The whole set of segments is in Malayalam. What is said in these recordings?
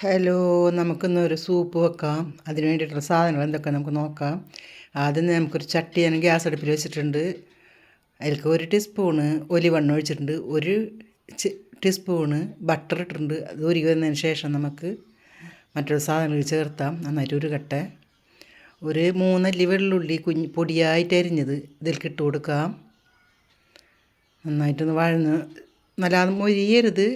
ഹലോ നമുക്കിന്നൊരു സൂപ്പ് വെക്കാം. അതിന് വേണ്ടിയിട്ടുള്ള സാധനങ്ങൾ എന്തൊക്കെ നമുക്ക് നോക്കാം. ആദ്യം നമുക്കൊരു ചട്ടി ഞാൻ ഗ്യാസ് അടുപ്പിൽ വെച്ചിട്ടുണ്ട്. അതിലേക്ക് ഒരു ടീസ്പൂണ് ഒലിവെണ്ണ ഒഴിച്ചിട്ടുണ്ട്. ഒരു ടീസ്പൂണ് ബട്ടർ ഇട്ടിട്ടുണ്ട്. അത് ഉരുകി വന്നതിന് ശേഷം നമുക്ക് മറ്റുള്ള സാധനങ്ങൾ ചേർത്താം. നന്നായിട്ട് ഉരുകട്ടെ. ഒരു മൂന്നല്ലി വെള്ളുള്ളി കുഞ്ഞ് പൊടിയായിട്ട് അരിഞ്ഞത് ഇതിലേക്ക് ഇട്ട് കൊടുക്കാം. നന്നായിട്ടൊന്ന് വഴന്ന് നല്ലാതെ മൊരിയരുത്.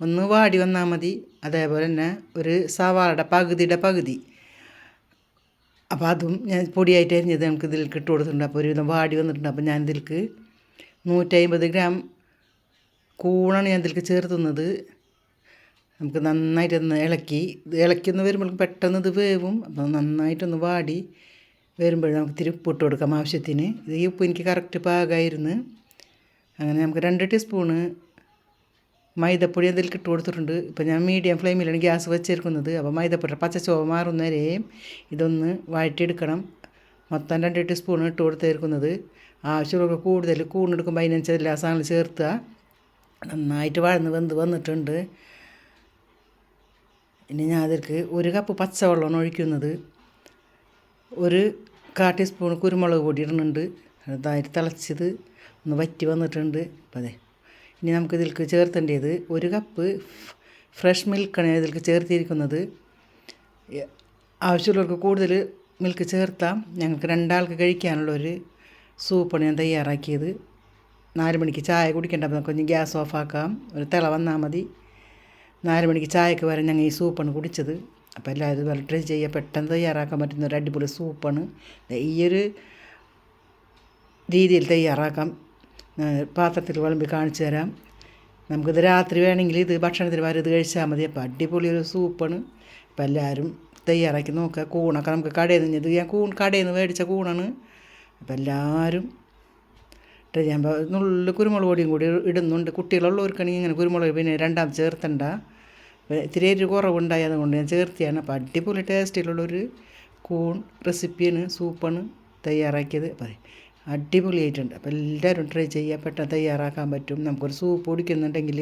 ഒന്ന് വാടി വന്നാൽ മതി. അതേപോലെ തന്നെ ഒരു സവാളയുടെ പകുതിയുടെ പകുതി. അപ്പോൾ അതും ഞാൻ പൊടിയായിട്ട് അരിഞ്ഞത് നമുക്ക് ഇതിലേക്ക് ഇട്ട് കൊടുത്തിട്ടുണ്ട്. അപ്പോൾ ഒരുവിധം വാടി വന്നിട്ടുണ്ട്. അപ്പോൾ ഞാൻ ഇതിലേക്ക് നൂറ്റമ്പത് ഗ്രാം കൂണാണ് ഞാൻ ഇതിൽക്ക് ചേർത്തുന്നത്. നമുക്ക് നന്നായിട്ടൊന്ന് ഇളക്കി. ഇളക്കിയൊന്ന് വരുമ്പോൾ പെട്ടെന്ന് ഇത് വേവും. അപ്പോൾ നന്നായിട്ടൊന്ന് വാടി വരുമ്പോഴും നമുക്ക് ഇത്തിരി ഉപ്പ് ഇട്ട് കൊടുക്കാം ആവശ്യത്തിന്. ഇത് ഈ ഉപ്പ് എനിക്ക് കറക്റ്റ് പാകമായിരുന്നു അങ്ങനെ നമുക്ക് രണ്ട് ടീസ്പൂണ് മൈദപ്പൊടി അതിലേക്ക് ഇട്ട് കൊടുത്തിട്ടുണ്ട്. ഇപ്പോൾ ഞാൻ മീഡിയം ഫ്ലെയിമിലാണ് ഗ്യാസ് വെച്ചിരിക്കുന്നത് അപ്പോൾ മൈദപ്പൊടി പച്ച ചുവ മാറുന്നവരെയും ഇതൊന്ന് വഴറ്റിയെടുക്കണം. മൊത്തം രണ്ട് ടീസ്പൂൺ ഇട്ട് കൊടുത്തേർക്കുന്നത്. ആവശ്യമുള്ള കൂടുതൽ കൂണെടുക്കുമ്പോൾ അതിനനുസരിച്ച് എല്ലാ സാധനങ്ങളും ചേർത്തുക. നന്നായിട്ട് വഴന്ന് വെന്ത് വന്നിട്ടുണ്ട്. ഇനി ഞാൻ അതിലേക്ക് ഒരു കപ്പ് പച്ചവെള്ളമാണ് ഒഴിക്കുന്നത്. ഒരു കാ ടീസ്പൂൺ കുരുമുളക് പൊടി ഇടുന്നുണ്ട്. അതായിട്ട് തിളച്ചത് ഒന്ന് വറ്റി വന്നിട്ടുണ്ട്. അപ്പം അതെ ഇനി നമുക്ക് ഇതിലേക്ക് ചേർത്തേണ്ടത് ഒരു കപ്പ് ഫ്രഷ് മിൽക്കാണ് ഇതിലേക്ക് ചേർത്തിരിക്കുന്നത്. ആവശ്യമുള്ളവർക്ക് കൂടുതൽ മിൽക്ക് ചേർത്താം. ഞങ്ങൾക്ക് രണ്ടാൾക്ക് കഴിക്കാനുള്ളൊരു സൂപ്പാണ് ഞാൻ തയ്യാറാക്കിയത്. നാല് മണിക്ക് ചായ കുടിക്കേണ്ട അപ്പോൾ നമുക്ക് ഗ്യാസ് ഓഫാക്കാം ഒരു തിള വന്നാൽ മതി. നാല് മണിക്ക് ചായക്ക് വരെ ഞങ്ങൾ ഈ സൂപ്പാണ് കുടിച്ചത്. അപ്പോൾ എല്ലാവരും ഇതുപോലെ ട്രൈ ചെയ്യുക പെട്ടെന്ന് തയ്യാറാക്കാൻ പറ്റുന്ന ഒരു അടിപൊളി സൂപ്പാണ്. ഈ ഒരു രീതിയിൽ തയ്യാറാക്കാം. പാത്രത്തിൽ വിളമ്പി കാണിച്ചു തരാം. നമുക്കിത് രാത്രി വേണമെങ്കിൽ ഇത് ഭക്ഷണത്തിന് വരെ ഇത് കഴിച്ചാൽ മതി. അപ്പോൾ അടിപൊളി ഒരു സൂപ്പാണ്. അപ്പോൾ എല്ലാവരും തയ്യാറാക്കി നോക്കുക. കൂണൊക്കെ നമുക്ക് കടയിൽ നിന്ന് ഇത് ഞാൻ കൂൺ കടയിൽ നിന്ന് മേടിച്ച കൂണാണ്. അപ്പോൾ എല്ലാവരും ട്രൈ ഞാൻ നുള്ളിൽ കുരുമുളക് പൊടിയും കൂടി ഇടുന്നുണ്ട്. കുട്ടികളുള്ളവർക്കാണെങ്കിൽ ഇങ്ങനെ കുരുമുളക് പിന്നെ രണ്ടാം ചേർത്തണ്ട. ഇത്തിരി ഒരു കുറവുണ്ടായത് കൊണ്ട് ഞാൻ ചേർത്തിയാണ്. അപ്പോൾ അടിപൊളി ടേസ്റ്റിലുള്ളൊരു കൂൺ റെസിപ്പിയാണ് സൂപ്പാണ് തയ്യാറാക്കിയത്. അപ്പോൾ അടിപൊളിയായിട്ടുണ്ട്. അപ്പോൾ എല്ലാവരും ട്രൈ ചെയ്യുക പെട്ടെന്ന് തയ്യാറാക്കാൻ പറ്റും. നമുക്കൊരു സൂപ്പ് കുടിക്കുന്നുണ്ടെങ്കിൽ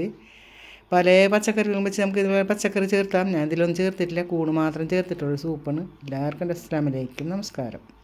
പല പച്ചക്കറികളും വെച്ച് നമുക്ക് പച്ചക്കറി ചേർത്താം. ഞാൻ ഇതിലൊന്നും ചേർത്തിട്ടില്ല. കൂണ് മാത്രം ചേർത്തിട്ടുള്ള സൂപ്പാണ് എല്ലാവർക്കും അസ്ലാമലൈക്കും നമസ്കാരം.